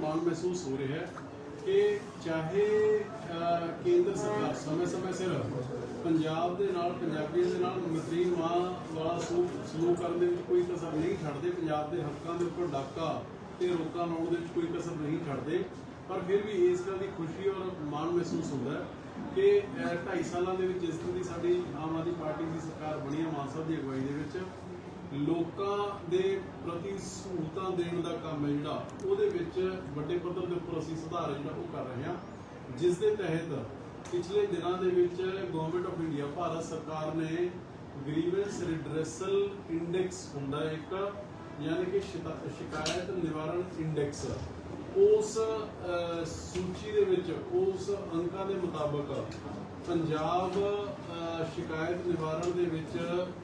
ਮਾਣ ਮਹਿਸੂਸ ਹੋ ਰਿਹਾ ਹੈ ਕਿ ਚਾਹੇ ਕੇਂਦਰ ਸਰਕਾਰ ਸਮੇਂ-ਸਮੇਂ ਸਿਰ ਪੰਜਾਬ ਦੇ ਨਾਲ, ਪੰਜਾਬੀਆਂ ਦੇ ਨਾਲ ਮਤਰੀਨ ਮਾਂ ਵਾਲਾ ਸਲੂਕ ਸਲੂਕ ਕਰਨ ਦੇ ਵਿੱਚ ਕੋਈ ਕਸਰ ਨਹੀਂ ਛੱਡਦੇ, ਪੰਜਾਬ ਦੇ ਹੱਕਾਂ ਦੇ ਉੱਪਰ ਡਾਕਾ ਤੇ ਰੋਕਾਂ ਲਾਉਣ ਦੇ ਵਿੱਚ ਕੋਈ ਕਸਰ ਨਹੀਂ ਛੱਡਦੇ। ਪਰ ਫਿਰ ਵੀ ਇਸ ਗੱਲ ਦੀ ਖੁਸ਼ੀ ਔਰ ਮਾਣ ਮਹਿਸੂਸ ਹੁੰਦਾ ਹੈ ਕਿ 2.5 ਸਾਲਾਂ ਦੇ ਵਿੱਚ ਜਿਸ ਤਰ੍ਹਾਂ ਦੀ ਸਾਡੀ ਆਮ ਆਦਮੀ ਪਾਰਟੀ ਦੀ ਸਰਕਾਰ ਬਣੀ ਹੈ, ਮਾਨ ਸਾਹਿਬ ਦੀ ਅਗਵਾਈ ਦੇ ਵਿੱਚ ਲੋਕਾਂ ਦੇ ਪ੍ਰਤੀ ਸਹੂਲਤਾਂ ਦੇਣ ਦਾ ਕੰਮ ਹੈ ਜਿਹੜਾ, ਉਹਦੇ ਵਿੱਚ ਵੱਡੇ ਪੱਧਰ ਦੇ ਉੱਪਰ ਅਸੀਂ ਸੁਧਾਰ ਜਿਹੜਾ ਉਹ ਕਰ ਰਹੇ ਹਾਂ। ਜਿਸ ਦੇ ਤਹਿਤ ਪਿਛਲੇ ਦਿਨਾਂ ਦੇ ਵਿੱਚ ਗਵਰਨਮੈਂਟ ਆਫ ਇੰਡੀਆ ਭਾਰਤ ਸਰਕਾਰ ਨੇ ਗ੍ਰੀਵੈਂਸ ਰਿਡਰੈਸਲ ਇੰਡੈਕਸ ਹੁੰਦਾ ਇੱਕ, ਯਾਨੀ ਕਿ ਸ਼ਿਕਾ- ਸ਼ਿਕਾਇਤ ਨਿਵਾਰਣ ਇੰਡੈਕਸ ਉਸ ਸੂਚੀ ਦੇ ਵਿੱਚ, ਉਸ ਅੰਕਾਂ ਦੇ ਮੁਤਾਬਕ ਪੰਜਾਬ ਸ਼ਿਕਾਇਤ ਨਿਵਾਰਣ ਦੇ ਵਿੱਚ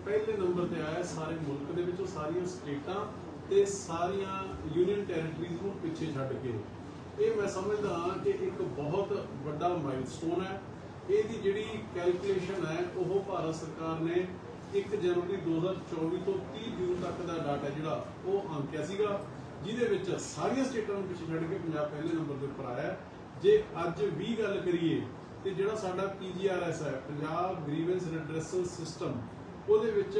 ਪਹਿਲੇ ਨੰਬਰ ਤੇ ਆਇਆ ਸਾਰੇ ਮੁਲਕ ਦੇ ਵਿੱਚੋਂ ਸਾਰੀਆਂ ਸਟੇਟਾਂ ਤੇ ਸਾਰੀਆਂ ਯੂਨੀਅਨ ਟੈਰੀਟਰੀਜ਼ ਨੂੰ ਪਿੱਛੇ ਛੱਡ ਕੇ। ਇਹ ਮੈਂ ਸਮਝਦਾ ਹਾਂ ਕਿ ਇੱਕ ਬਹੁਤ ਵੱਡਾ ਮਾਈਲਸਟੋਨ ਹੈ। ਇਹਦੀ ਜਿਹੜੀ ਕੈਲਕੂਲੇਸ਼ਨ ਹੈ, ਉਹ ਭਾਰਤ ਸਰਕਾਰ ਨੇ 1 ਜਨਵਰੀ 2024 ਤੋਂ 30 ਜੂਨ ਤੱਕ ਦਾ ਡਾਟਾ ਜਿਹੜਾ, ਉਹ ਆਂਕਿਆ ਸੀਗਾ, ਜਿਹਦੇ ਵਿੱਚ ਸਾਰੀਆਂ ਸਟੇਟਾਂ ਨੂੰ ਪਿੱਛੇ ਛੱਡ ਕੇ ਪੰਜਾਬ ਪਹਿਲੇ ਨੰਬਰ ਦੇ ਉੱਪਰ ਆਇਆ। ਜੇ ਅੱਜ ਵੀ ਗੱਲ ਕਰੀਏ ਤੇ ਜਿਹੜਾ ਸਾਡਾ ਪੀਜੀਆਰਐਸ ਹੈ, ਪੰਜਾਬ ਗ੍ਰੀਵੈਂਸ ਰਿਡਰੈਸਲ ਸਿਸਟਮ ਉਹਦੇ ਵਿੱਚ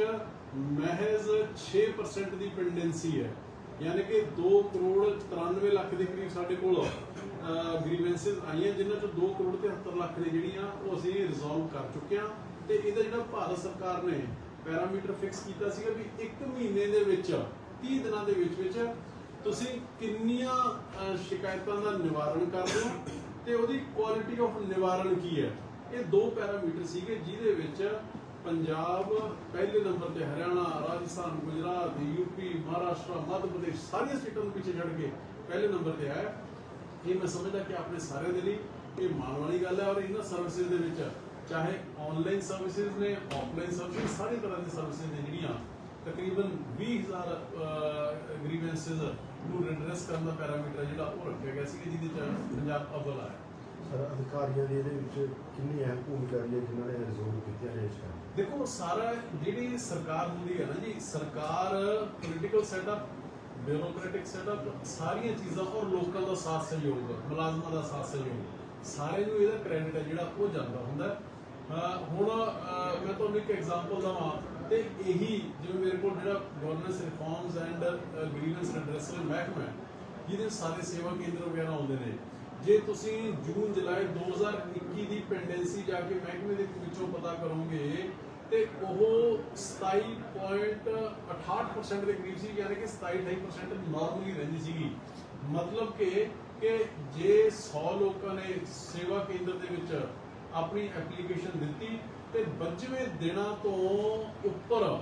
ਮਹਿਜ਼ 6% ਦੀ ਪੈਂਡੈਂਸੀ ਹੈ। ਯਾਨੀ ਕਿ 2 ਕਰੋੜ 93 ਲੱਖ ਦੇ ਕਰੀਬ ਸਾਡੇ ਕੋਲ ਗ੍ਰੀਵੈਂਸਸ ਆਈਆਂ, ਜਿਨ੍ਹਾਂ ਚੋਂ 2 ਕਰੋੜ 73 ਲੱਖ ਨੇ ਜਿਹੜੀਆਂ, ਉਹ ਅਸੀਂ ਰਿਜ਼ੋਲਵ ਕਰ ਚੁੱਕੇ ਹਾਂ। ਤੇ ਇਹਦਾ ਜਿਹੜਾ ਭਾਰਤ ਸਰਕਾਰ ਨੇ ਪੈਰਾਮੀਟਰ ਫਿਕਸ ਕੀਤਾ ਸੀਗਾ ਵੀ 1 ਮਹੀਨੇ ਦੇ ਵਿੱਚ 30 ਦਿਨਾਂ ਦੇ ਵਿੱਚ ਵਿੱਚ ਤੁਸੀਂ ਕਿੰਨੀਆਂ ਸ਼ਿਕਾਇਤਾਂ ਦਾ ਨਿਵਾਰਨ ਕਰਦੇ ਹੋ? ਤੇ ਉਹਦੀ ਕੁਆਲਿਟੀ ਆਫ ਨਿਵਾਰਨ ਕੀ ਹੈ? ਇਹ ਦੋ ਪੈਰਾਮੀਟਰ ਸੀਗੇ, ਜਿਹਦੇ ਵਿੱਚ ਪੰਜਾਬ ਪਹਿਲੇ ਨੰਬਰ ਤੇ ਹਰਿਆਣਾ, ਰਾਜਸਥਾਨ, ਗੁਜਰਾਤ ਯੂਪੀ ਮਹਾਰਾਸ਼ਟਰ, ਮੱਧ ਪ੍ਰਦੇਸ਼ ਸਾਰੀਆਂ ਸਟੇਟਾਂ ਨੂੰ ਪਿੱਛੇ ਛੱਡ ਕੇ ਪਹਿਲੇ ਨੰਬਰ ਤੇ ਆਇਆ। ਇਹ ਮੈਂ ਸਮਝਦਾ ਕਿ ਆਪਣੇ ਸਾਰਿਆਂ ਦੇ ਲਈ ਇਹ ਮਾਣ ਵਾਲੀ ਗੱਲ ਹੈ ਔਰ ਇਹਨਾਂ ਸਰਵਿਸਿਜ਼ ਦੇ ਵਿੱਚ ਚਾਹੇ ਆਨਲਾਈਨ ਸਰਵਿਸਿਜ਼ ਨੇ ਆਫਲਾਈਨ ਸਰਵਿਸਿਜ਼ ਸਾਰੇ ਤਰ੍ਹਾਂ ਦੀ ਸਰਵਿਸਿਜ਼ ਨੇ ਜਿਹੜੀਆਂ ਤਕਰੀਬਨ 20000 ਗ੍ਰੀਵੈਂਸਸ ਨੂੰ ਰਿਡਰੈਸ ਕਰਨ ਦਾ ਪੈਰਾਮੀਟਰ ਜਿਹੜਾ ਉਹ ਰੱਖਿਆ ਗਿਆ ਸੀ ਜਿਹਦੇ ਚ ਪੰਜਾਬ ਅਵਲ ਆਇਆ। ਸਰ ਅਧਿਕਾਰੀਆਂ ਦੀ ਇਹਦੇ ਵਿੱਚ ਕਿੰਨੀ ਅਹਿਮ ਭੂਮਿਕਾ ਰਹੀ ਹੈ ਜਿਨ੍ਹਾਂ ਨੇ ਰਿਜ਼ੋਲਵ ਕੀਤੀਆਂ ਨੇ ਇਸ ਟਾਈਮ ਦੇਖੋ ਸਾਰਾ ਜਿਹੜੀ ਸਰਕਾਰ ਹੁੰਦੀ ਹੈ ਨਾ ਜੀ ਸਰਕਾਰ ਪੋਲੀਟੀਕਲ ਸੈਟਅਪ ਬਿਊਰੋਕ੍ਰੈਟਿਕ ਸੈਟਅਪ ਸਾਰੀਆਂ ਚੀਜ਼ਾਂ ਔਰ ਲੋਕਾਂ ਦਾ ਸਾਥ ਸਹਿਯੋਗ ਮੁਲਾਜ਼ਮਾਂ ਦਾ ਸਾਥ ਸਹਿਯੋਗ ਸਾਰੇ ਨੂੰ ਇਹਦਾ ਕ੍ਰੈਡਿਟ ਹੈ ਜਿਹੜਾ ਉਹ ਜਾਂਦਾ ਹੁੰਦਾ ਹੈ। ਹੁਣ ਮੈਂ ਤੁਹਾਨੂੰ ਇੱਕ ਐਗਜ਼ਾਮਪਲ ਦਵਾਂ ਤੇ ਇਹੀ ਜਿਵੇਂ ਮੇਰੇ ਕੋਲ ਜਿਹੜਾ governance reforms and grievance redressal ਮਹਿਕਮਾ ਹੈ ਜਿਹਦੇ ਸਾਰੇ ਸੇਵਾ ਕੇਂਦਰ ਵਗੈਰਾ ਆਉਂਦੇ ਨੇ। ਜੇ ਤੁਸੀਂ ਜੂਨ, ਜੁਲਾਈ 2021 ਦੀ ਪੈਂਡੈਂਸੀ ਜਾ ਕੇ ਮਹਿਕਮੇ ਦੇ ਵਿੱਚੋਂ ਪਤਾ ਕਰੋਗੇ, ਤੇ ਉਹ 27.68% ਦੇ ਕਰੀਬ ਸੀ, ਯਾਨੀ ਕਿ 27-28% ਨਾਰਮਲੀ ਰਹਿੰਦੀ ਸੀਗੀ। ਮਤਲਬ ਕਿ ਕਿ ਜੇ 100 ਲੋਕਾਂ ਨੇ ਸੇਵਾ ਕੇਂਦਰ ਦੇ ਵਿੱਚ ਆਪਣੀ ਐਪਲੀਕੇਸ਼ਨ ਦਿੱਤੀ, ਤੇ 25ਵੇਂ ਦਿਨਾਂ ਤੋਂ ਉੱਪਰ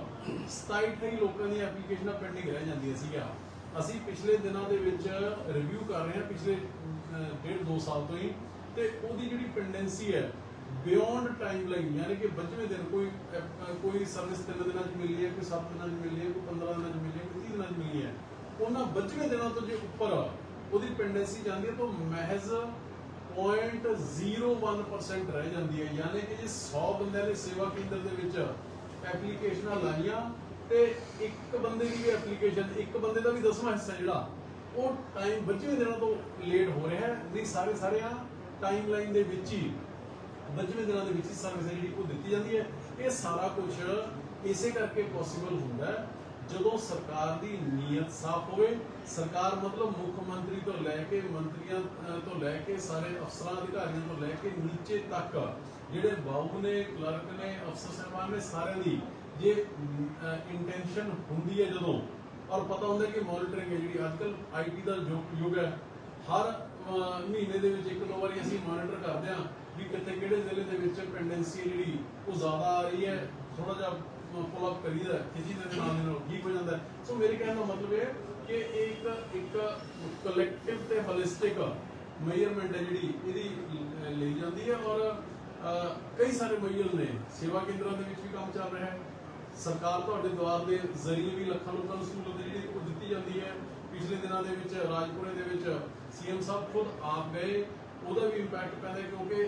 27-28 ਲੋਕਾਂ ਦੀਆਂ ਐਪਲੀਕੇਸ਼ਨਾਂ ਪੈਂਡਿੰਗ ਰਹਿ ਜਾਂਦੀਆਂ ਸੀਗੀਆਂ। ਅਸੀਂ ਪਿਛਲੇ ਦਿਨਾਂ ਦੇ ਵਿੱਚ ਰਿਵਿਊ ਕਰ ਰਹੇ ਹਾਂ, ਪਿਛਲੇ ਡੇਢ ਦੋ ਸਾਲ ਤੋਂ ਹੀ। ਤੇ ਉਹਦੀ ਜਿਹੜੀ ਪੈਂਡੈਂਸੀ ਹੈ ਬਿਯੋਂਡ ਟਾਈਮ ਲਾਈਨ ਯਾਨੀ ਕਿ 25ਵੇਂ ਦਿਨ ਕੋਈ ਕੋਈ ਸਰਵਿਸ ਤਿੰਨ ਦਿਨਾਂ 'ਚ ਮਿਲੀ ਹੈ, ਕੋਈ 7 ਦਿਨਾਂ 'ਚ ਮਿਲੀ ਹੈ, ਕੋਈ 15 ਦਿਨਾਂ 'ਚ ਮਿਲੀ ਹੈ, ਕੋਈ 30 ਦਿਨਾਂ 'ਚ ਮਿਲੀ ਹੈ। ਉਹਨਾਂ 25ਵੇਂ ਦਿਨਾਂ ਤੋਂ ਜੇ ਉੱਪਰ ਉਹਦੀ ਪੈਂਡੈਂਸੀ ਜਾਂਦੀ ਹੈ, ਤਾਂ ਮਹਿਜ਼ 0.01% ਰਹਿ ਜਾਂਦੀ ਹੈ। ਯਾਨੀ ਕਿ ਜੇ 100 ਬੰਦਿਆਂ ਨੇ ਸੇਵਾ ਕੇਂਦਰ ਦੇ ਵਿੱਚ ਐਪਲੀਕੇਸ਼ਨਾਂ ਲਾਈਆਂ ਤੇ ਇੱਕ ਬੰਦੇ ਦੀ ਵੀ ਐਪਲੀਕੇਸ਼ਨ ਇੱਕ ਬੰਦੇ ਦਾ ਵੀ ਦਸਵਾਂ ਹਿੱਸਾ ਜਿਹੜਾ, ਉਹ ਟਾਈਮ 25ਵੇਂ ਦਿਨਾਂ ਤੋਂ ਲੇਟ ਹੋ ਰਿਹਾ ਹੈ। ਨਹੀਂ, ਸਾਰੇ ਸਾਰੇ ਟਾਈਮ ਲਾਈਨ ਦੇ ਵਿੱਚ ਹੀ 25ਵੇਂ ਦਿਨਾਂ ਦੇ ਵਿੱਚ ਹੀ ਸਰਵਿਸ ਜਿਹੜੀ ਉਹ ਦਿੱਤੀ ਜਾਂਦੀ ਹੈ। ਇਹ ਸਾਰਾ ਕੁਝ ਇਸੇ ਕਰਕੇ ਪੋਸੀਬਲ ਹੁੰਦਾ ਹੈ, ਜਦੋਂ ਸਰਕਾਰ ਦੀ ਨੀਅਤ ਸਾਫ਼ ਹੋਵੇ। ਸਰਕਾਰ ਮਤਲਬ ਮੁੱਖ ਮੰਤਰੀ ਤੋਂ ਲੈ ਕੇ ਮੰਤਰੀਆਂ ਤੋਂ ਲੈ ਕੇ ਸਾਰੇ ਅਫਸਰਾਂ, ਅਧਿਕਾਰੀਆਂ ਤੋਂ ਲੈ ਕੇ ਨੀਚੇ ਤੱਕ ਜਿਹੜੇ ਬਾਊ ਨੇ, ਕਲਰਕ ਨੇ, ਅਫਸਰ ਸਾਹਿਬਾਨ ਨੇ ਸਾਰਿਆਂ ਦੀ ਜੇ ਇੰਟੈਂਸ਼ਨ ਹੁੰਦੀ ਹੈ ਜਦੋਂ, ਔਰ ਪਤਾ ਹੁੰਦਾ ਕਿ ਮੋਨੀਟਰਿੰਗ ਹੈ ਜਿਹੜੀ ਅੱਜਕੱਲ ਆਈਟੀ ਦਾ ਯੁੱਗ ਹੈ, ਹਰ ਮਹੀਨੇ ਦੇ ਵਿੱਚ ਇੱਕ ਦੋ ਵਾਰੀ ਅਸੀਂ ਮੋਨੀਟਰ ਕਰਦੇ ਹਾਂ ਵੀ ਕਿੱਥੇ ਕਿਹੜੇ ਜ਼ਿਲ੍ਹੇ ਦੇ ਵਿੱਚ ਪੈਂਡੈਂਸੀ ਜਿਹੜੀ, ਉਹ ਜ਼ਿਆਦਾ ਆ ਰਹੀ ਹੈ ਥੋੜਾ ਜਿਹਾ ਫੋਲੋ ਅਪ ਕਰੀਦਾ ਕਿਸੇ ਦੇ ਨਾਲ ਨਾਲ ਠੀਕ ਹੋ ਜਾਂਦਾ ਸੋ ਮੇਰੇ ਕਹਿਣ ਦਾ ਮਤਲਬ ਇਹ ਕਿ ਇਹ ਇੱਕ ਇੱਕ ਕਲੈਕਟਿਵ ਤੇ ਹੋਲਿਸਟਿਕ ਮੇਜਰਮੈਂਟ ਹੈ ਜਿਹੜੀ, ਇਹਦੀ ਲਈ ਜਾਂਦੀ ਹੈ ਔਰ ਕਈ ਸਾਰੇ ਮੇਜਰ ਨੇ, ਸੇਵਾ ਕੇਂਦਰਾਂ ਦੇ ਵਿੱਚ ਵੀ ਕੰਮ ਚੱਲ ਰਿਹਾ ਹੈ ਸਰਕਾਰ ਤੁਹਾਡੇ ਦੁਆਰ ਦੇ ਜ਼ਰੀਏ ਵੀ ਲੱਖਾਂ ਲੋਕਾਂ ਨੂੰ ਸਹੂਲਤ ਜਿਹੜੀ ਉਹ ਦਿੱਤੀ ਜਾਂਦੀ ਹੈ। ਪਿਛਲੇ ਦਿਨਾਂ ਦੇ ਵਿੱਚ ਰਾਜਪੁਰੇ ਦੇ ਵਿੱਚ ਸੀਐਮ ਸਾਹਿਬ ਖੁਦ ਆਪ ਗਏ। ਉਹਦਾ ਵੀ ਇੰਪੈਕਟ ਪੈਂਦਾ ਕਿਉਂਕਿ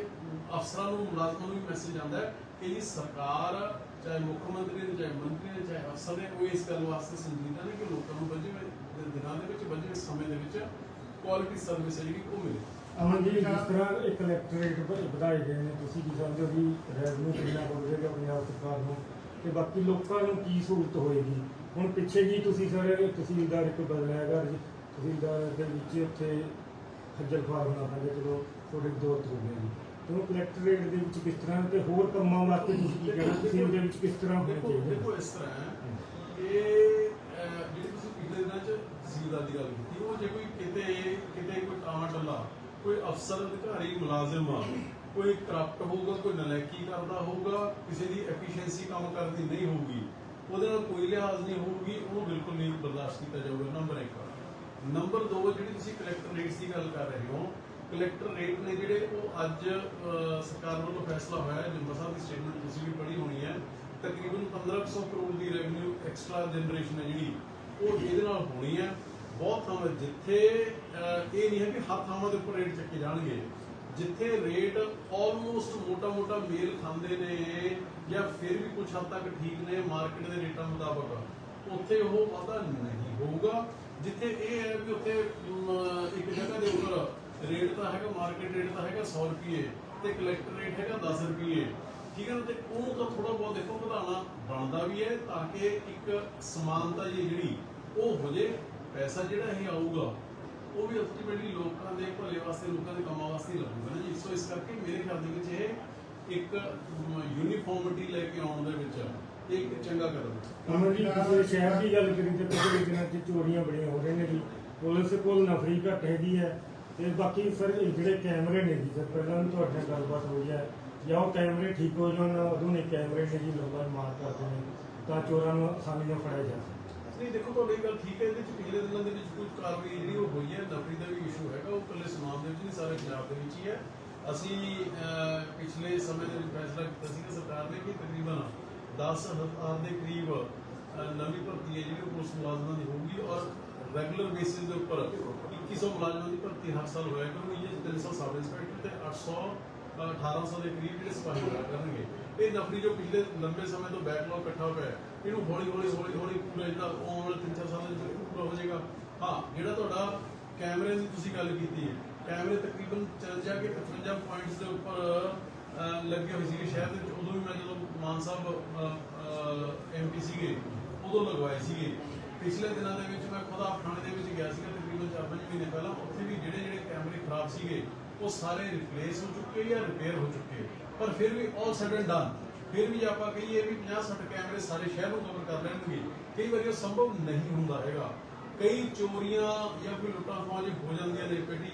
ਅਫਸਰਾਂ ਨੂੰ, ਮੁਲਾਜ਼ਮਾਂ ਨੂੰ ਵੀ ਮੈਸੇਜ ਆਉਂਦਾ ਹੈ ਕਿ ਜੀ ਸਰਕਾਰ, ਚਾਹੇ ਮੁੱਖ ਮੰਤਰੀ ਨੇ, ਚਾਹੇ ਮੰਤਰੀ ਨੇ, ਚਾਹੇ ਅਫਸਰ ਨੇ, ਉਹ ਇਸ ਗੱਲ ਵਾਸਤੇ ਸੰਜੀਦਾ ਨੇ ਕਿ ਲੋਕਾਂ ਨੂੰ ਵੱਜਵੇਂ ਦਿਨਾਂ ਦੇ ਵਿੱਚ ਵੱਜਵੇਂ ਸਮੇਂ ਦੇ ਵਿੱਚ ਕੁਆਲਿਟੀ ਸਰਵਿਸ ਜਿਹੜੀ ਉਹ ਮਿਲੇ। ਅਮਨ ਜੀ, ਜਿਸ ਤਰ੍ਹਾਂ ਇੱਕ ਕਲੈਕਟਰੇਟ ਵਧਾਏ ਗਏ ਨੇ, ਤੁਸੀਂ ਕੀ ਸਮਝਦੇ ਹੋ ਵੀ ਰੈਵਨਿਊ ਕਿੰਨਾ ਵਧੇਗਾ ਪੰਜਾਬ ਸਰਕਾਰ ਨੂੰ। ਤੇ ਬਾਕੀ ਲੋਕਾਂ ਨੂੰ ਕੀ ਸਹੂਲਤ ਹੋਏਗੀ? ਹੁਣ ਪਿੱਛੇ ਜੀ ਤੁਸੀਂ ਸਰ ਤਹਿਸੀਲਦਾਰ ਇੱਕ ਬਦਲਿਆ ਹੈਗਾ ਜੀ ਤਹਿਸੀਲਦਾਰ ਦੇ ਵਿੱਚ ਉੱਥੇ ਖੱਜਲ ਖੁਆਰ ਹੋਣਾ ਪੈਂਦਾ ਚਲੋ ਥੋੜੀ ਦੌਰ ਹੋ ਗਈ ਜੀ। ਤੇ ਉਹ ਕਲੈਕਟਰੇਟ ਦੇ ਵਿੱਚ ਕਿਸ ਤਰ੍ਹਾਂ ਤੇ ਹੋਰ ਕੰਮਾਂ ਵਾਸਤੇ ਤੁਸੀਂ ਕੀ ਕਹਿਣਾ? ਤਹਿਸੀਲ ਦੇ ਵਿੱਚ ਕਿਸ ਤਰ੍ਹਾਂ ਹੋਣਾ ਚਾਹੀਦਾ? ਦੇਖੋ ਇਸ ਤਰ੍ਹਾਂ ਹੈ ਇਹ ਜਿਹੜੀ ਤੁਸੀਂ ਪਿਛਲੇ ਦਿਨਾਂ ਚ ਤਹਿਸੀਲਦਾਰ ਦੀ ਗੱਲ ਕੀਤੀ ਉਹ ਜੇ ਕੋਈ ਕਿਤੇ ਕਿਤੇ ਕੋਈ ਟਾਮਾ ਟੱਲਾ ਕੋਈ ਅਫਸਰ ਅਧਿਕਾਰੀ ਮੁਲਾਜ਼ਮ ਆ ਕੋਈ ਕਰਪਟ ਹੋਊਗਾ, ਕੋਈ ਨਲਾਇਕੀ ਕਰਦਾ ਹੋਊਗਾ, ਕਿਸੇ ਦੀ ਐਫੀਸ਼ੀਐਂਸੀ ਕੰਮ ਕਰਦੀ ਨਹੀਂ ਹੋਊਗੀ, ਉਹਦੇ ਨਾਲ ਕੋਈ ਲਿਹਾਜ਼ ਨਹੀਂ ਹੋਊਗੀ, ਉਹ ਬਿਲਕੁਲ ਨਹੀਂ ਬਰਦਾਸ਼ਤ ਕੀਤਾ ਜਾਊਗਾ ਨੰਬਰ 1 ਨੰਬਰ 2 ਜਿਹੜੀ ਤੁਸੀਂ ਕਲੈਕਟਰ ਰੇਟਸ ਦੀ ਗੱਲ ਕਰ ਰਹੇ ਹੋ ਕਲੈਕਟਰ ਰੇਟ ਨੇ ਜਿਹੜੇ ਉਹ ਅੱਜ ਸਰਕਾਰ ਵੱਲੋਂ ਫੈਸਲਾ ਹੋਇਆ ਹੈ, ਜੰਮੂ ਸਾਹਿਬ ਦੀ ਸਟੇਟਮੈਂਟ ਤੁਸੀਂ ਵੀ ਪੜ੍ਹੀ ਹੋਣੀ ਹੈ, ਤਕਰੀਬਨ 1500 ਕਰੋੜ ਦੀ ਰੈਵਨਿਊ ਐਕਸਟਰਾ ਜਨਰੇਸ਼ਨ ਹੈ ਜਿਹੜੀ, ਉਹ ਇਹਦੇ ਨਾਲ ਹੋਣੀ ਹੈ। ਬਹੁਤ ਥਾਵਾਂ ਜਿੱਥੇ ਇਹ ਨਹੀਂ ਹੈ ਕਿ ਹਰ ਥਾਵਾਂ ਦੇ ਉੱਪਰ ਰੇਟ ਚੱਕੇ ਜਾਣਗੇ। ਜਿੱਥੇ ਰੇਟ ਆਲਮੋਸਟ ਮੋਟਾ-ਮੋਟਾ ਮੇਲ ਖਾਂਦੇ ਨੇ ਜਾਂ ਫਿਰ ਵੀ ਕੁਝ ਹੱਦ ਤੱਕ ਠੀਕ ਨੇ ਮਾਰਕੀਟ ਦੇ ਰੇਟਾਂ ਮੁਤਾਬਕ, ਉੱਥੇ ਉਹ ਵਾਧਾ ਨਹੀਂ ਹੋਊਗਾ। ਜਿੱਥੇ ਇਹ ਹੈ ਵੀ ਉੱਥੇ ਇੱਕ ਜਗ੍ਹਾ ਦੇ ਉੱਪਰ ਰੇਟ ਤਾਂ ਹੈਗਾ ਮਾਰਕੀਟ ਰੇਟ ਤਾਂ ਹੈਗਾ 100 ਰੁਪਏ ਤੇ ਕਲੈਕਟਰ ਰੇਟ ਹੈਗਾ 10 ਰੁਪਏ ਠੀਕ ਹੈ ਤੇ ਉਹਨੂੰ ਤਾਂ ਥੋੜਾ ਬਹੁਤ ਦੇਖੋ ਵਧਾਉਣਾ ਬਣਦਾ ਵੀ ਹੈ ਤਾਂ ਕਿ ਇੱਕ ਸਮਾਨਤਾ ਜੀ ਜਿਹੜੀ ਉਹ ਹੋ ਜੇ, ਪੈਸਾ ਜਿਹੜਾ ਇਹ ਆਊਗਾ। ਉਹ ਵੀ ਅਲਟੀਮੇਟਲੀ ਲੋਕਾਂ ਦੇ ਭਲੇ ਵਾਸਤੇ ਲੋਕਾਂ ਦੇ ਕੰਮਾਂ ਵਾਸਤੇ ਹੀ ਲੱਗੂਗਾ ਨਾ ਜੀ। ਸੋ ਇਸ ਕਰਕੇ ਮੇਰੇ ਖਿਆਲ ਦੇ ਵਿੱਚ ਇਹ ਇੱਕ ਯੂਨੀਫਾਰਮਿਟੀ ਲੈ ਕੇ ਆਉਣ ਦੇ ਵਿੱਚ ਇਹ ਚੰਗਾ ਕਦਮ ਹੈ। ਜੀ ਕਿਸੇ ਸ਼ਹਿਰ ਦੀ ਗੱਲ ਕਰੀ ਤੇ ਪਿਛਲੇ ਦਿਨਾਂ 'ਚ ਚੋਰੀਆਂ ਬੜੀਆਂ ਹੋ ਰਹੀਆਂ ਨੇ ਜੀ। ਪੁਲਿਸ ਕੋਲ ਨਫਰੀ ਘੱਟ ਹੈਗੀ ਹੈ ਤੇ ਬਾਕੀ ਸਰ ਜਿਹੜੇ ਕੈਮਰੇ ਨੇ ਜੀ, ਸਰ, ਪਹਿਲਾਂ ਵੀ ਤੁਹਾਡੇ ਨਾਲ ਗੱਲਬਾਤ ਹੋਈ ਹੈ। ਜਾਂ ਉਹ ਕੈਮਰੇ ਠੀਕ ਹੋ ਜਾਣ ਆਧੁਨਿਕ ਕੈਮਰੇ ਨੇ ਜੀ ਲੋਕਾਂ ਨੂੰ ਮਾਰ ਕਰਦੇ ਨੇ ਤਾਂ ਚੋਰਾਂ ਨੂੰ ਆਸਾਨੀ ਨਾਲ ਫੜਿਆ ਜਾ ਸਕੇ। ਨਹੀਂ ਦੇਖੋ ਤੁਹਾਡੀ ਗੱਲ ਠੀਕ ਹੈ ਇਹਦੇ ਵਿੱਚ ਪਿਛਲੇ ਦਿਨਾਂ ਦੇ ਵਿੱਚ ਕੁਝ ਕਾਰਵਾਈ ਜਿਹੜੀ ਉਹ ਹੋਈ ਹੈ ਨਫਰੀ ਦਾ ਵੀ ਇਸ਼ੂ ਹੈਗਾ ਉਹ ਇਕੱਲੇ ਸਮਾਨ ਦੇ ਵਿੱਚ ਨਹੀਂ ਸਾਰੇ ਪੰਜਾਬ ਦੇ ਵਿੱਚ ਹੀ ਹੈ। ਅਸੀਂ ਪਿਛਲੇ ਸਮੇਂ ਦੇ ਵਿੱਚ ਫੈਸਲਾ ਕੀਤਾ ਸੀ ਸਰਕਾਰ ਨੇ ਕਿ ਤਕਰੀਬਨ 10000 ਦੇ ਕਰੀਬ ਨਵੀਂ ਭਰਤੀ ਹੈ ਜਿਹੜੀ ਪੁਲਿਸ ਮੁਲਾਜ਼ਮਾਂ ਦੀ ਹੋਊਗੀ ਔਰ ਰੈਗੂਲਰ ਬੇਸਿਸ ਦੇ ਉੱਪਰ 2100 ਮੁਲਾਜ਼ਮਾਂ ਦੀ ਭਰਤੀ ਹਰ ਸਾਲ ਹੋਇਆ ਕਰੂਗੀ ਇਹ 'ਚ 300 ਸਬ ਇੰਸਪੈਕਟਰ ਤੇ 800 ਅਹ, 1800 ਦੇ ਕਰੀਬ ਜਿਹੜੇ ਸਿਪਾਹੀ ਹੋਇਆ ਕਰਨਗੇ ਇਹ ਨਫਰੀ ਜੋ ਪਿਛਲੇ ਲੰਬੇ ਸਮੇਂ ਤੋਂ ਬੈਕਲੌਗ ਇਕੱਠਾ ਹੋਇਆ ਹੈ, ਇਹਨੂੰ ਹੌਲੀ ਹੌਲੀ ਹੌਲੀ ਹੌਲੀ ਪੂਰਾ ਜਿਹੜਾ ਆਉਣ ਵਾਲੇ 3-4 ਸਾਲਾਂ ਦੇ ਵਿੱਚ ਪੂਰਾ ਹੋ ਜਾਏਗਾ। ਹਾਂ ਜਿਹੜਾ ਤੁਹਾਡਾ ਕੈਮਰੇ ਦੀ ਤੁਸੀਂ ਗੱਲ ਕੀਤੀ ਹੈ ਕੈਮਰੇ ਤਕਰੀਬਨ ਚੱਲ ਜਾ ਕੇ 55 ਪੁਆਇੰਟਸ ਦੇ ਉੱਪਰ ਲੱਗੇ ਹੋਏ ਸੀਗੇ ਸ਼ਹਿਰ ਦੇ ਵਿੱਚ। ਉਦੋਂ ਵੀ ਮੈਂ ਜਦੋਂ ਮਾਨ ਸਾਹਿਬ ਐਮਪੀ ਸੀਗੇ ਉਦੋਂ ਲਗਵਾਏ ਸੀਗੇ। ਪਿਛਲੇ ਦਿਨਾਂ ਦੇ ਵਿੱਚ ਮੈਂ ਖੁਦ ਆਪ ਥਾਣੇ ਦੇ ਵਿੱਚ ਗਿਆ ਸੀਗਾ ਤਕਰੀਬਨ 4-5 ਮਹੀਨੇ ਪਹਿਲਾਂ। ਉੱਥੇ ਵੀ ਜਿਹੜੇ ਜਿਹੜੇ ਕੈਮਰੇ ਖਰਾਬ ਸੀਗੇ ਉਹ ਸਾਰੇ ਰਿਪਲੇਸ ਹੋ ਚੁੱਕੇ ਜਾਂ ਰਿਪੇਅਰ ਹੋ ਚੁੱਕੇ ਪਰ ਫਿਰ ਵੀ ਆਲ ਸੈਡ ਡਨ ਫਿਰ ਵੀ ਆਪਾਂ ਕਹੀਏ ਵੀ 50-60 ਕੈਮਰੇ ਸਾਰੇ ਸ਼ਹਿਰ ਨੂੰ ਕਵਰ ਕਰ ਲੈਣਗੇ, ਕਈ ਵਾਰੀ ਉਹ ਸੰਭਵ ਨਹੀਂ ਹੁੰਦਾ ਹੈਗਾ। ਕਈ ਚੋਰੀਆਂ ਜਾਂ ਕੋਈ ਲੁੱਟਾਂ ਖੋਹਾਂ ਹੋ ਜਾਂਦੀਆਂ ਨੇ ਪੇਟੀ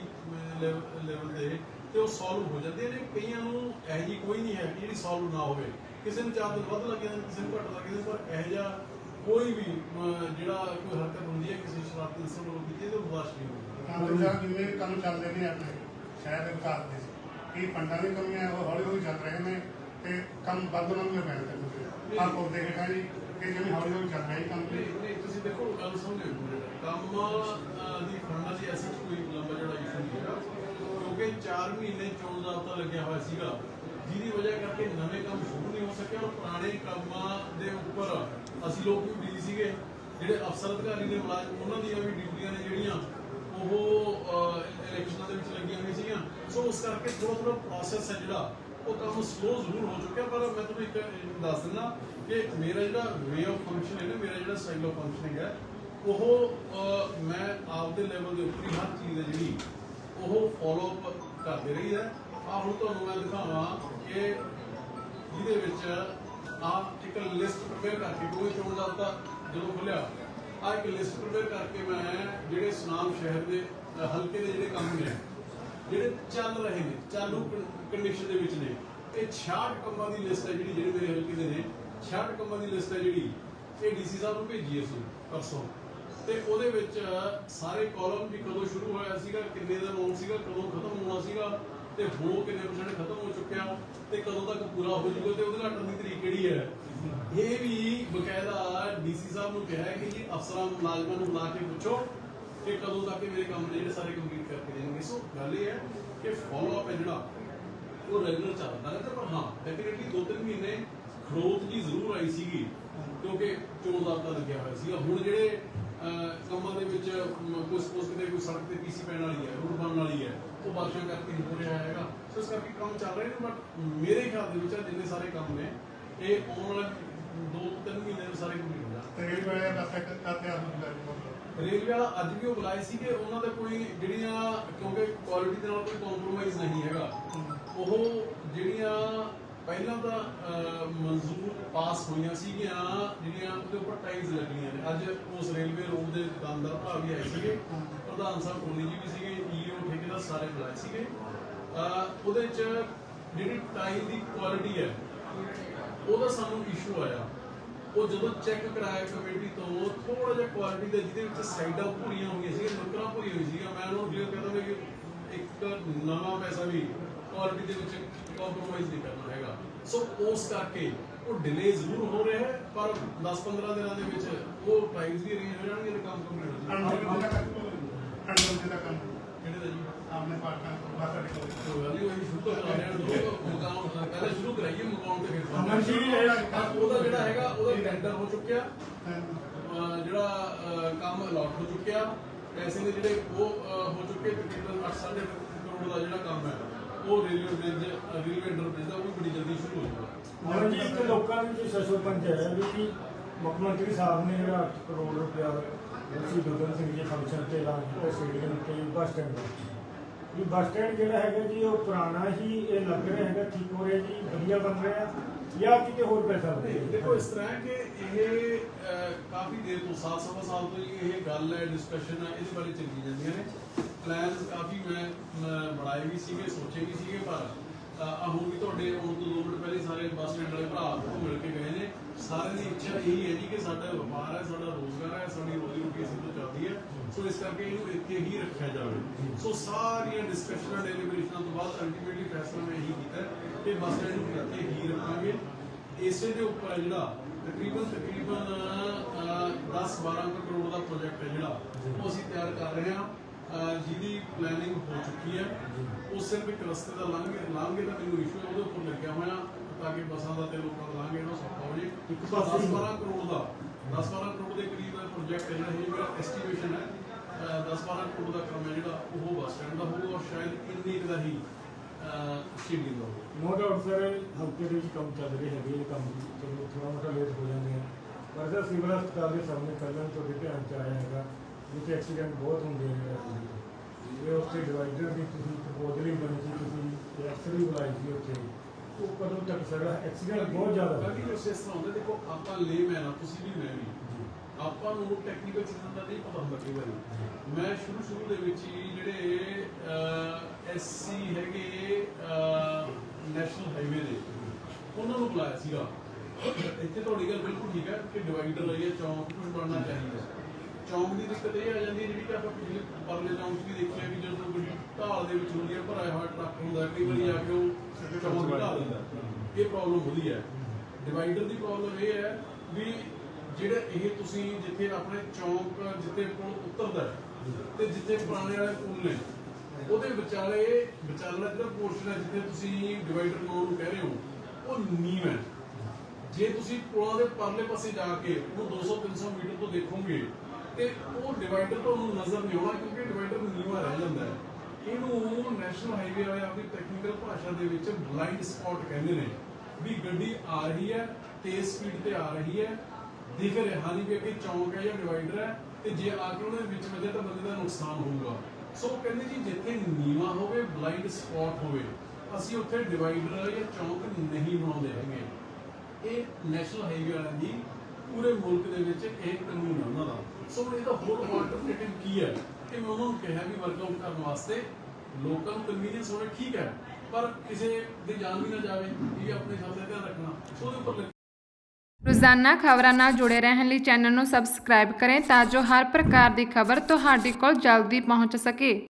ਲੈਵਲ ਤੇ ਤੇ ਉਹ ਸੋਲਵ ਹੋ ਜਾਂਦੇ ਨੇ। ਕਈਆਂ ਨੂੰ ਇਹ ਜੀ ਕੋਈ ਨਹੀਂ ਹੈ ਜਿਹੜੀ ਸੋਲਵ ਨਾ ਹੋਵੇ। ਕਿਸੇ ਨੂੰ ਚਾਰ ਦਿਨ ਵੱਧ ਲੱਗ ਕਿਸੇ ਨੂੰ ਘੱਟ ਲੱਗ ਪਰ ਇਹ ਜਿਹਾ ਕੋਈ ਵੀ ਜਿਹੜਾ ਕੋਈ ਹਰਕਤ ਹੁੰਦੀ ਹੈ, ਕਿਸੇ ਸ਼ਰਾਰਤੀ ਅਨਸਰ ਵੱਲੋਂ ਕੀਤੀ ਤੇ ਉਹ ਬਰਦਾਸ਼ਤ ਨਹੀਂ ਹੋਊਗੀ ਕੰਮ ਚੱਲਦੇ ਨੇ ਆਪਣੇ। ਸ਼ਹਿਰ ਦੇ ਵਿਕਾਸ ਦੇ ਕੀ ਫੰਡਾਂ ਦੀ ਕਮੀ ਹੈ ਉਹ ਹੌਲੀ ਹੌਲੀ ਚੱਲ ਰਹੇ ਨੇ ਤੇ ਕੰਮ ਵੱਧ ਉਹਨਾਂ ਨੂੰ ਪੈਣ ਤੇ ਤੁਸੀਂ ਆਪ ਉਹ ਦੇਖੇਗਾ ਜੀ ਕਿ ਜਿਵੇਂ ਹੌਲੀ ਹੌਲੀ ਚੱਲ ਰਿਹਾ ਕੰਮ ਤੁਸੀਂ ਦੇਖੋ ਗੱਲ ਸਮਝੋ ਕੰਮ ਦੀ ਫੰਡਾਂ ਦੀ ਐਸੀ ਕੋਈ ਲੰਬਾ ਜਿਹੜਾ ਇਸ਼ੂ ਨਹੀਂ ਹੈਗਾ। ਕਿਉਂਕਿ 4 ਮਹੀਨੇ ਚੋਣ ਜ਼ਾਬਤਾ ਲੱਗਿਆ ਹੋਇਆ ਸੀਗਾ ਜਿਹਦੀ ਵਜ੍ਹਾ ਕਰਕੇ ਨਵੇਂ ਕੰਮ ਸ਼ੁਰੂ ਨਹੀਂ ਹੋ ਸਕੇ ਔਰ ਪੁਰਾਣੇ ਕੰਮਾਂ ਦੇ ਉੱਪਰ ਅਸੀਂ ਲੋਕ ਵੀ ਬਿਜ਼ੀ ਸੀਗੇ। ਜਿਹੜੇ ਅਫਸਰ ਅਧਿਕਾਰੀ ਨੇ ਮੁਲਾਜ਼ਮ ਉਹਨਾਂ ਦੀਆਂ ਵੀ ਡਿਊਟੀਆਂ ਨੇ ਜਿਹੜੀਆਂ ਉਹ ਇਲੈਕਸ਼ਨਾਂ ਦੇ ਵਿੱਚ ਲੱਗੀਆਂ ਹੋਈਆਂ ਸੀਗੀਆਂ। ਸੋ ਉਸ ਕਰਕੇ ਥੋੜਾ ਥੋੜਾ ਪ੍ਰੋਸੈਸ ਹੈ ਜਿਹੜਾ, ਉਹ ਕੰਮ ਸਲੋ ਜ਼ਰੂਰ ਹੋ ਚੁੱਕਿਆ, ਪਰ ਮੈਂ ਤੁਹਾਨੂੰ ਇੱਕ ਦੱਸ ਦਿੰਦਾ ਕਿ ਮੇਰਾ ਜਿਹੜਾ ਵੇ ਆਫ ਫੰਕਸ਼ਨ ਹੈ ਨਾ, ਮੇਰਾ ਜਿਹੜਾ ਸਟਾਈਲ ਆਫ ਫੰਕਸ਼ਨਿੰਗ ਹੈ, ਉਹ ਮੈਂ ਆਪਦੇ ਲੈਵਲ ਦੇ ਉੱਪਰ ਹੀ ਹਰ ਚੀਜ਼ ਹੈ ਜਿਹੜੀ, ਉਹ ਫੋਲੋ ਅਪ ਕਰਦੇ ਰਹੀ ਹੈ। ਆ ਹੁਣ ਤੁਹਾਨੂੰ ਮੈਂ ਦਿਖਾਵਾਂ ਕਿ ਜਿਹਦੇ ਵਿੱਚ ਆ ਇੱਕ ਲਿਸਟ ਪ੍ਰਪੇਅਰ ਕਰਕੇ ਕੋਈ ਚੋਣ ਜਾਬਤਾ ਜਦੋਂ ਖੁੱਲਿਆ ਆ ਇੱਕ ਲਿਸਟ ਪ੍ਰਪੇਅਰ ਕਰਕੇ ਮੈਂ ਜਿਹੜੇ ਸੁਨਾਮ ਸ਼ਹਿਰ ਦੇ ਹਲਕੇ ਦੇ ਜਿਹੜੇ ਕੰਮ ਨੇ, ਜਿਹੜੇ ਚੱਲ ਰਹੇ ਨੇ, ਚਾਲੂ ਕੰਡੀਸ਼ਨ ਦੇ ਵਿੱਚ ਨੇ ਇਹ 66 ਕੰਮਾਂ ਦੀ ਲਿਸਟ ਹੈ ਜਿਹੜੀ ਜਿਹੜੇ ਮੇਰੇ ਹਲਕੇ ਦੇ ਨੇ 66 ਕੰਮਾਂ ਦੀ ਲਿਸਟ ਹੈ ਜਿਹੜੀ, ਇਹ ਡੀਸੀ ਸਾਹਿਬ ਨੂੰ ਭੇਜੀ ਅਸੀਂ ਪਰਸੋਂ। ਤੇ ਉਹਦੇ ਵਿੱਚ ਸਾਰੇ ਕਾਲਮ ਵੀ ਕਦੋਂ ਸ਼ੁਰੂ ਹੋਇਆ ਸੀਗਾ, ਕਿੰਨੇ ਦਾ ਨੋਨ ਸੀਗਾ, ਕਦੋਂ ਖਤਮ ਹੋਣਾ ਸੀਗਾ ਤੇ ਹੋ ਕਿੰਨੇ ਪਰਸੈਂਟ ਖਤਮ ਹੋ ਚੁੱਕਿਆ ਤੇ ਕਦੋਂ ਤੱਕ ਪੂਰਾ ਹੋ ਜਾਊਗਾ ਤੇ ਉਹਦੇ ਨਾਲ ਅਟਣ ਦੀ ਤਰੀਕ ਕਿਹੜੀ ਹੈ? ਇਹ ਵੀ ਬਕਾਇਦਾ ਡੀਸੀ ਸਾਹਿਬ ਨੂੰ ਕਿਹਾ ਕਿ ਜੀ ਅਫਸਰਾਂ ਨੂੰ ਮੁਲਾਜ਼ਮਾਂ ਨੂੰ ਬੁਲਾ ਕੇ ਪੁੱਛੋ ਕਿ ਕਦੋਂ ਤੱਕ ਇਹ ਮੇਰੇ ਕੰਮ ਜਿਹੜੇ ਸਾਰੇ ਕੰਪਲੀਟ ਕਰਕੇ ਦੇਣਗੇ। ਸੋ ਗੱਲ ਇਹ ਹੈ ਕਿ ਫਾਲੋ ਅਪ ਹੈ ਜਿਹੜਾ, ਉਹ ਰੈਗੂਲਰ ਚੱਲਦਾ ਰਹਿੰਦਾ ਪਰ ਹਾਂ ਡੈਫੀਨਿਟਲੀ ਦੋ ਤਿੰਨ ਮਹੀਨੇ ਖਰੋਤ ਜੀ ਜ਼ਰੂਰ ਆਈ ਸੀਗੀ, ਕਿਉਂਕਿ ਚੋਣ ਜ਼ਾਬਤਾ ਲੱਗਿਆ ਹੋਇਆ ਸੀਗਾ। ਹੁਣ ਜਿਹੜੇ ਕੰਮਾਂ ਦੇ ਵਿੱਚ ਕੋਈ ਸਪੋਜ਼ ਕਿਤੇ ਕੋਈ ਸੜਕ ਤੇ ਪੀਸੀ ਪੈਣ ਵਾਲੀ ਹੈ ਰੋਡ ਬਣਨ ਵਾਲੀ ਹੈ ਉਹ ਬਾਰਿਸ਼ਾਂ ਕਰਕੇ ਨਹੀਂ ਹੋ ਰਿਹਾ ਹੈਗਾ। ਸੋ ਇਸ ਕਰਕੇ ਕੰਮ ਚੱਲ ਰਹੇ ਨੇ ਬਟ ਮੇਰੇ ਖਿਆਲ ਦੇ ਵਿੱਚ ਜਿੰਨੇ ਸਾਰੇ ਕੰਮ ਨੇ ਇਹ ਆਉਣ ਵਾਲੇ ਦੋ ਤੋਂ ਤਿੰਨ ਮਹੀਨੇ ਵਿੱਚ ਸਾਰੇ ਕੰਪਲੀਟ ਹੋ ਦਾ ਆ ਰੇਲਵੇ ਵਾਲਾ ਅੱਜ ਵੀ ਉਹ ਬੁਲਾਏ ਸੀਗੇ ਉਹਨਾਂ ਦਾ ਕੋਈ ਜਿਹੜੀਆਂ ਕਿਉਂਕਿ ਕੁਆਲਿਟੀ ਦੇ ਨਾਲ ਕੋਈ ਕੰਪਰੋਮਾਈਜ਼ ਨਹੀਂ ਹੈਗਾ। ਉਹ ਜਿਹੜੀਆਂ ਪਹਿਲਾਂ ਤਾਂ ਮਨਜ਼ੂਰ ਪਾਸ ਹੋਈਆਂ ਸੀਗੀਆਂ, ਜਿਹੜੀਆਂ ਉਹਦੇ ਉੱਪਰ ਟਾਈਜ਼ ਲੱਗੀਆਂ ਨੇ। ਅੱਜ ਉਸ ਰੇਲਵੇ ਰੋਡ ਦੇ ਦੁਕਾਨਦਾਰ ਭਰਾ ਵੀ ਆਏ ਸੀਗੇ। ਪ੍ਰਧਾਨ ਸਾਹਿਬ ਕੋਲੀ ਜੀ ਵੀ ਸੀਗੇ, ਈਓ ਠੇਕੇਦਾਰ ਸਾਰੇ ਬੁਲਾਏ ਸੀਗੇ। ਉਹਦੇ ਚ ਜਿਹੜੀ ਟਾਈ ਦੀ ਕੁਆਲਿਟੀ ਹੈ, ਉਹਦਾ ਸਾਨੂੰ ਇਸ਼ੂ ਆਇਆ। ਉਹ ਜਦੋਂ ਚੈੱਕ ਕਰਾਇਆ ਕਮੇਟੀ ਤੋਂ ਥੋੜਾ ਜਿਹਾ ਕੁਆਲਿਟੀ ਦਾ, ਜਿਹਦੇ ਵਿੱਚ ਸਾਈਡਾਂ ਭੂਰੀਆਂ ਹੋਈਆਂ ਸੀ ਨੁਕਰਾਂ ਭੂਰੀ ਹੋਈ ਸੀਗਾ ਮੈਂ ਉਹਨੂੰ ਕਲੀਅਰ ਕਰਦਾ ਵੀ ਇੱਕ ਨਵਾਂ ਪੈਸਾ ਵੀ ਕੁਆਲਿਟੀ ਦੇ ਵਿੱਚ ਕੰਪਰੋਮਾਈਜ਼ ਨਹੀਂ ਕਰਨਾ। ਸੋ ਉਸ ਕਰਕੇ ਉਹ ਡਿਲੇ ਜ਼ਰੂਰ ਹੋ ਰਿਹਾ ਹੈ ਪਰ 10-15 ਦਿਨਾਂ ਦੇ ਵਿੱਚ ਉਹ ਪ੍ਰਾਈਸ ਵੀ ਅਰੇਂਜ ਹੋ ਜਾਣਗੇ ਤੇ ਕੰਮ ਕੰਪਲੀਟ ਹੋ ਦਾ ਦਾ ਕੰਮ ਕਿਹੜੇ ਦਾ ਜੀ ਆਪਣੇ ਪਾਰਟਨਰ ਤੋਂ ਬਾਹਰ ਕੱਢ ਕੇ ਕੋਈ ਗੱਲ ਨਹੀਂ ਉਹ ਸ਼ੁਰੂ ਤੋਂ ਕਰਾ ਰਹੇ ਹਾਂ ਦੋ ਪਹਿਲੇ ਸ਼ੁਰੂ ਕਰਾਈਏ ਮੁਕਾਮ ਤੇ ਫਿਰ। ਅਮਨ ਜੀ, ਇਹ- ਹਾਂ, ਉਹਦਾ ਜਿਹੜਾ ਹੈਗਾ ਉਹਦਾ ਟੈਂਡਰ ਹੋ ਚੁੱਕਿਆ। ਜਿਹੜਾ ਕੰਮ ਅਲਾਟ ਹੋ ਚੁੱਕਿਆ। ਪੈਸੇ ਨੇ ਜਿਹੜੇ ਉਹ ਹੋ ਚੁੱਕੇ ਤਕਰੀਬਨ 8.5 ਕਰੋੜ ਦਾ ਜਿਹੜਾ ਕੰਮ ਹੈ। ਉਹ railway bridge, railway under bridge ਦਾ ਉਹ ਵੀ ਬੜੀ ਜਲਦੀ ਸ਼ੁਰੂ ਹੋ ਜਾਊਗਾ। ਹੁਣ ਜੀ ਇੱਥੇ ਲੋਕਾਂ ਦੇ ਵਿੱਚ ਸ਼ਸ਼ੋਪੰਜ ਹੈ ਵੀ ਮੁੱਖ ਮੰਤਰੀ ਸਾਹਿਬ ਨੇ ਜਿਹੜਾ 8 ਕਰੋੜ ਰੁਪਇਆ ਅਸੀਂ ਗਗਨ ਸਿੰਘ ਜੀ ਫੰਕਸ਼ਨ ਤੇ ਐਲਾਨ ਕੀਤਾ ਸਟੇਡੀਅਮ ਤੇ ਬੱਸ ਸਟੈਂਡ ਵੀ ਬੱਸ ਸਟੈਂਡ ਜਿਹੜਾ ਹੈਗਾ ਜੀ, ਉਹ ਪੁਰਾਣਾ ਹੀ ਇਹ ਲੱਗ ਰਿਹਾ ਹੈਗਾ, ਠੀਕ ਹੋ ਰਿਹਾ ਜੀ, ਵਧੀਆ ਬਣ ਰਿਹਾ। ਜਾਂ ਕਿਤੇ ਹੋਰ ਪੈਸਾ ਦੇਖੋ, ਇਸ ਤਰ੍ਹਾਂ ਕਿ ਇਹ ਕਾਫੀ ਦੇਰ ਤੋਂ, ਸਾਲ, ਸਵਾ ਸਾਲ ਤੋਂ ਇਹ ਗੱਲ ਹੈ ਡਿਸਕਸ਼ਨ ਹੈ, ਇਹਦੇ ਬਾਰੇ ਚੱਲੀ ਜਾਂਦੀਆਂ ਨੇ। ਪਲਾਨਸ ਕਾਫੀ ਮੈਂ ਬਣਾਏ ਵੀ ਸੀਗੇ, ਸੋਚੇ ਵੀ ਸੀਗੇ, ਪਰ ਹੁਣ ਵੀ ਤੁਹਾਡੇ ਆਉਣ ਤੋਂ 2 ਮਿੰਟ ਪਹਿਲੇ ਸਾਰੇ ਬੱਸ ਸਟੈਂਡ ਵਾਲੇ ਭਰਾ ਉਹ ਮਿਲ ਕੇ ਗਏ ਸਾਰਿਆਂ ਦੀ ਇੱਛਾ ਇਹੀ ਹੈ ਜੀ ਕਿ ਸਾਡਾ ਵਪਾਰ ਹੈ ਸਾਡਾ ਰੋਜ਼ਗਾਰ ਹੈ ਸਾਡੀ ਰੋਜ਼ੀ ਰੋਟੀ ਇਸੇ ਤੋਂ ਚੱਲਦੀ ਹੈ। ਸੋ ਇਸ ਕਰਕੇ ਇਹਨੂੰ ਇੱਥੇ ਹੀ ਰੱਖਿਆ ਜਾਵੇ। ਸੋ ਸਾਰੀਆਂ ਡਿਸਕਸ਼ਨਾਂ ਡੈਲੀਬਰੇਸ਼ਨਾਂ ਤੋਂ ਬਾਅਦ ਅਲਟੀਮੇਟਲੀ ਫੈਸਲਾ ਮੈਂ ਇਹੀ ਕੀਤਾ ਕਿ ਬੱਸ ਸਟੈਂਡ ਨੂੰ ਇੱਥੇ ਹੀ ਰੱਖਾਂਗੇ। ਇਸੇ ਦੇ ਉੱਪਰ ਜਿਹੜਾ ਤਕਰੀਬਨ ਤਕਰੀਬਨ 10-12 ਕਰੋੜ ਦਾ ਪ੍ਰੋਜੈਕਟ ਹੈ ਜਿਹੜਾ ਉਹ ਅਸੀਂ ਤਿਆਰ ਕਰ ਰਹੇ ਹਾਂ। ਜਿਹਦੀ ਪਲੈਨਿੰਗ ਹੋ ਚੁੱਕੀ ਹੈ। ਉਹ ਸਿਰਫ ਇੱਕ ਰਸਤੇ ਦਾ ਲਾਂਘੇ ਲਾਂਘੇ ਦਾ ਮੈਨੂੰ ਇਸ਼ੂ ਉਹਦੇ ਉੱਪਰ ਲੱਗਿਆ ਹੋਇਆ। ਤਾਂ ਕਿ ਬੱਸਾਂ ਦਾ ਤੇ ਲੋਕਾਂ ਦਾ ਲਾਂਘੇ ਨਾ ਸੌਖਾ ਹੋ ਜੇ। ਇੱਕ 10-12 ਕਰੋੜ ਦਾ 10-12 ਕਰੋੜ ਦੇ ਕਰੀਬ ਦਾ ਪ੍ਰੋਜੈਕਟ ਹੈ ਇਹ ਮੇਰਾ ਐਸਟੀਮੇਸ਼ਨ ਹੈ 10-12 ਕਰੋੜ ਦਾ ਕੰਮ ਹੈ ਜਿਹੜਾ ਉਹ ਬੱਸ ਸਟੈਂਡ ਦਾ ਹੋਊਗਾ ਔਰ ਸ਼ਾਇਦ ਇੰਨੀ ਕੁ ਦਾ ਹੀ ਸ਼ੀਡਿੰਗ ਦਾ ਨੋ ਡਾਊਟ ਸਰ ਹਲਕੇ ਦੇ ਵਿੱਚ ਕੰਮ ਚੱਲ ਰਹੇ ਹੈਗੇ, ਇਹ ਕੰਮ ਚਲੋ ਥੋੜਾ ਮੋਟਾ ਲੇਟ ਹੋ ਜਾਂਦੇ ਆ। ਪਰ ਸਰ ਸਿਵਲ ਹਸਪਤਾਲ ਦੇ ਸਾਹਮਣੇ ਪਹਿਲਾਂ ਤੁਹਾਡੇ ਧਿਆਨ ਚ ਆਇਆ ਹੈਗਾ ਜਿੱਥੇ ਐਕਸੀਡੈਂਟ ਬਹੁਤ ਹੁੰਦੇ ਨੇ ਇਹ। ਉੱਥੇ ਡਿਵਾਈਡਰ ਦੀ ਤੁਸੀਂ ਪ੍ਰਪੋਜ਼ਲ ਹੀ ਬਣੀ ਸੀ, ਤੁਸੀਂ ਐਕਸਰੇ ਵੀ ਬੁਲਾਈ ਸੀ ਉੱਥੇ। ਉਹ ਕਦੋਂ ਤੱਕ ਸਰ ਐਕਸੀਡੈਂਟ ਬਹੁਤ ਜ਼ਿਆਦਾ। ਬਾਕੀ ਹੋਏ। ਉਸ ਇਸ ਤਰ੍ਹਾਂ ਹੁੰਦਾ ਦੇਖੋ ਆਪਾਂ ਲੇ ਮੈਨ ਆ ਤੁਸੀਂ ਵੀ ਮੈਂ ਵੀ। ਆਪਾਂ ਨੂੰ ਟੈਕਨੀਕਲ ਚੀਜ਼ਾਂ ਦਾ ਨਹੀਂ ਪਤਾ ਹੁੰਦਾ ਕਈ ਵਾਰੀ। ਮੈਂ ਸ਼ੁਰੂ ਸ਼ੁਰੂ ਦੇ ਵਿੱਚ ਹੀ ਜਿਹੜੇ ਐਸਸੀ ਹੈਗੇ ਨੈਸ਼ਨਲ ਹਾਈਵੇ ਦੇ ਉਹਨਾਂ ਨੂੰ ਬੁਲਾਇਆ ਸੀਗਾ। ਇੱਥੇ ਤੁਹਾਡੀ ਗੱਲ ਬਿਲਕੁਲ ਠੀਕ ਹੈ ਕਿ ਡਿਵਾਈਡਰ ਹੈ ਚੌਂਕ ਕੁਝ ਬਣਨਾ ਚਾਹੀਦਾ। ਚੌਂਕ ਦੀ ਦਿੱਕਤ ਇਹ ਆ ਜਾਂਦੀ ਹੈ ਜਿਹੜੀ ਕਿ ਆਪਾਂ ਪਿਛਲੇ ਪਰਲੇ ਚੌਂਕ 'ਚ ਵੀ ਦੇਖਿਆ ਕਿ ਜਦੋਂ ਕੋਈ ਢਾਲ ਦੇ ਵਿੱਚ ਹੁੰਦੀ ਹੈ ਭਰਾਇਆ ਹੋਇਆ ਟਰੱਕ ਹੁੰਦਾ ਕਈ ਵਾਰੀ ਆ ਕੇ ਉਹ ਚੌਂਕ ਢਾ ਦਿੰਦਾ ਇਹ ਪ੍ਰੋਬਲਮ ਹੁੰਦੀ ਹੈ। ਡਿਵਾਈਡਰ ਦੀ ਪ੍ਰੋਬਲਮ ਇਹ ਹੈ ਵੀ ਜਿਹੜਾ ਇਹ ਤੁਸੀਂ ਜਿੱਥੇ ਆਪਣੇ ਚੌਂਕ ਜਿੱਥੇ ਪੁਲ ਉਤਰਦਾ ਤੇ ਜਿੱਥੇ ਪੁਰਾਣੇ ਵਾਲੇ ਪੁਲ ਨੇ ਉਹਦੇ ਵਿਚਾਲੇ ਵਿਚਾਲਾ ਜਿਹੜਾ ਪੋਰਸ਼ਨ ਹੈ ਜਿੱਥੇ ਤੁਸੀਂ ਡਿਵਾਈਡਰ ਨੂੰ ਕਹਿ ਰਹੇ ਹੋ ਉਹ ਨੀਮ ਹੈ। ਜੇ ਤੁਸੀਂ ਪੁਲਾਂ ਦੇ ਪਰਲੇ ਪਾਸੇ ਜਾ ਕੇ ਉਹ 200-300 ਮੀਟਰ ਤੋਂ ਦੇਖੋਗੇ ਤੇ ਉਹ ਡਿਵਾਈਡਰ ਤੁਹਾਨੂੰ ਨਜ਼ਰ ਨਹੀਂ ਆਉਣਾ ਕਿਉਂਕਿ ਡਿਵਾਈਡਰ ਨੀਵਾਂ ਰਹਿ ਜਾਂਦਾ ਹੈ। ਇਹਨੂੰ ਨੈਸ਼ਨਲ ਹਾਈਵੇ ਵਾਲੇ ਆਪਣੀ ਟੈਕਨੀਕਲ ਭਾਸ਼ਾ ਦੇ ਵਿੱਚ ਬਲਾਈਂਡ ਸਪੌਟ ਕਹਿੰਦੇ ਨੇ ਵੀ ਗੱਡੀ ਆ ਰਹੀ ਹੈ, ਤੇਜ਼ ਸਪੀਡ ਤੇ ਆ ਰਹੀ ਹੈ, ਦਿਖ ਰਿਹਾ ਨਹੀਂ ਵੀ ਅੱਗੇ ਚੌਂਕ ਹੈ ਜਾਂ ਡਿਵਾਈਡਰ ਹੈ ਤੇ ਜੇ ਆ ਕੇ ਉਹਦੇ ਵਿੱਚ ਵੱਜੇ ਤਾਂ ਬੰਦੇ ਦਾ ਨੁਕਸਾਨ ਹੋਊਗਾ। ਸੋ ਉਹ ਕਹਿੰਦੇ ਜੀ ਜਿੱਥੇ ਨੀਵਾ ਹੋਵੇ ਬਲਾਈਂਡ ਸਪੌਟ ਹੋਵੇ, ਅਸੀਂ ਉੱਥੇ ਡਿਵਾਈਡਰ ਜਾਂ ਚੌਂਕ ਨਹੀਂ ਬਣਾਉਂਦੇ ਹੈਗੇ। ਇਹ ਨੈਸ਼ਨਲ ਹਾਈਵੇ ਵਾਲਿਆਂ ਦੀ ਪੂਰੇ ਮੁਲਕ ਦੇ ਵਿੱਚ ਇਹ ਕਾਨੂੰਨ ਹੈ ਉਹਨਾਂ ਦਾ। ਸੋ ਇਹਦਾ ਹੋਰ ਆਲਟਰਨੇਟਿਵ ਕੀ ਹੈ? ਕਿ ਮੈਂ ਉਹਨਾਂ ਨੂੰ ਕਿਹਾ ਵੀ ਵਰਕਆਊਟ ਕਰਨ ਵਾਸਤੇ ਲੋਕਾਂ ਨੂੰ ਕਨਵੀਨੀਅੰਸ ਹੋਵੇ, ਠੀਕ ਹੈ। ਪਰ ਕਿਸੇ ਦੀ ਜਾਨ ਵੀ ਨਾ ਜਾਵੇ, ਇਹ ਆਪਣੇ ਸਾਥ ਦਾ ਧਿਆਨ ਰੱਖਣਾ। ਉਹਦੇ ਉੱਪਰ ਰੋਜ਼ਾਨਾ ਖਬਰਾਂ ਨਾਲ ਜੁੜੇ ਰਹਿਣ ਲਈ ਚੈਨਲ ਨੂੰ ਸਬਸਕ੍ਰਾਈਬ ਕਰੇ ਤਾਂ ਜੋ ਹਰ ਪ੍ਰਕਾਰ ਦੀ ਖਬਰ ਤੁਹਾਡੇ ਕੋਲ ਜਲਦੀ ਪਹੁੰਚ ਸਕੇ।